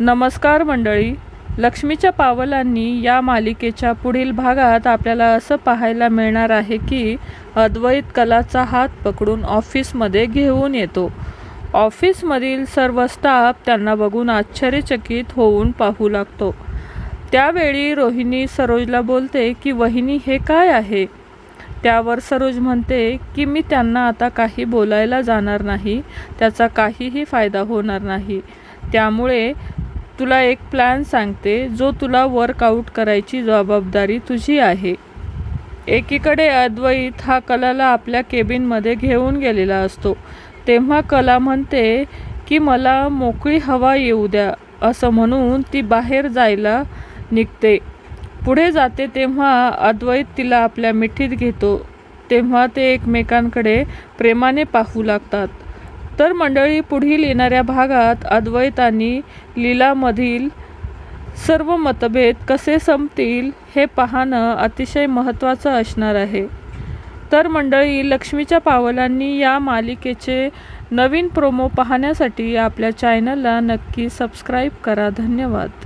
नमस्कार मंडळी. लक्ष्मीच्या पावलांनी या मालिकेच्या पुढील भागात आपल्याला असं पाहायला मिळणार आहे की अद्वैत कलाचा हात पकडून ऑफिसमध्ये घेऊन येतो. ऑफिसमधील सर्व स्टाफ त्यांना बघून आश्चर्यचकित होऊन पाहू लागतो. त्यावेळी रोहिणी सरोजला बोलते की वहिनी हे काय आहे? त्यावर सरोज म्हणते की मी त्यांना आता काही बोलायला जाणार नाही. त्याचा काहीही फायदा होणार नाही. त्यामुळे तुला एक प्लॅन सांगते जो तुला वर्कआउट करायची जबाबदारी तुझी आहे. एकीकडे अद्वैत हा कलाला आपल्या केबिनमध्ये घेऊन गेलेला असतो. तेव्हा कला म्हणते की मला मोकळी हवा येऊ द्या असं म्हणून ती बाहेर जायला निघते. पुढे जाते तेव्हा अद्वैत तिला आपल्या मिठीत घेतो. तेव्हा ते एकमेकांकडे प्रेमाने पाहू लागतात. तर मंडळी पुढील येणाऱ्या भागात अद्वैत आणि लीलामधील सर्व मतभेद कसे संपतील हे पाहणं अतिशय महत्त्वाचं असणार आहे. तर मंडळी लक्ष्मीच्या पावलांनी या मालिकेचे नवीन प्रोमो पाहण्यासाठी आपल्या चॅनलला नक्की सबस्क्राईब करा. धन्यवाद.